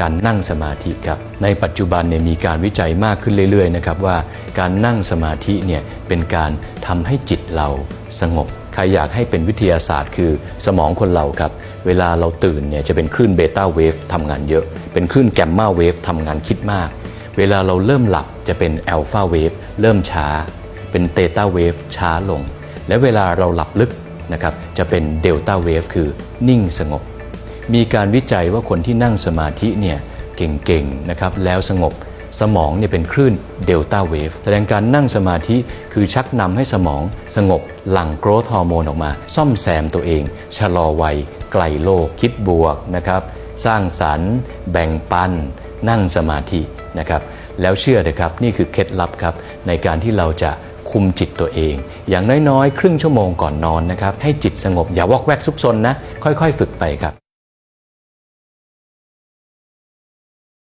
การนั่งสมาธิครับในปัจจุบันเนี่ยมีการวิจัยมากขึ้นเรื่อยๆนะครับว่าการนั่งสมาธิเนี่ยเป็นการทำให้จิตเราสงบใครอยากให้เป็นวิทยาศาสตร์ คือสมองคนเราครับเวลาเราตื่นเนี่ยจะเป็นคลื่นเบต้าเวฟทำงานเยอะ เป็นคลื่นแกมมาเวฟทำงานคิดมาก เวลาเราเริ่มหลับจะเป็นอัลฟาเวฟเริ่มช้า เป็นเตต้าเวฟช้าลง และเวลาเราหลับลึกนะครับจะเป็นเดลต้าเวฟคือนิ่งสงบ มีการวิจัยว่าคนที่นั่งสมาธิเนี่ยเก่งๆนะครับแล้วสงบสมองเนี่ยเป็นคลื่นเดลต้าเวฟแสดงการนั่งสมาธิคือชักนำให้สมองสงบหลั่งโกรทฮอร์โมนออกมา ซ่อมแซมตัวเอง ชะลอวัย ไกลโลก คิดบวกนะครับสร้างสรรค์ แบ่งปัน นั่งสมาธินะครับแล้วเชื่อเลยครับ นี่คือเคล็ดลับครับ ในการที่เราจะคุมจิตตัวเอง อย่างน้อยๆ ครึ่งชั่วโมงก่อนนอนนะครับให้จิตสงบอย่าวอกแวกซุกซนนะค่อยๆ ฝึกไปครับ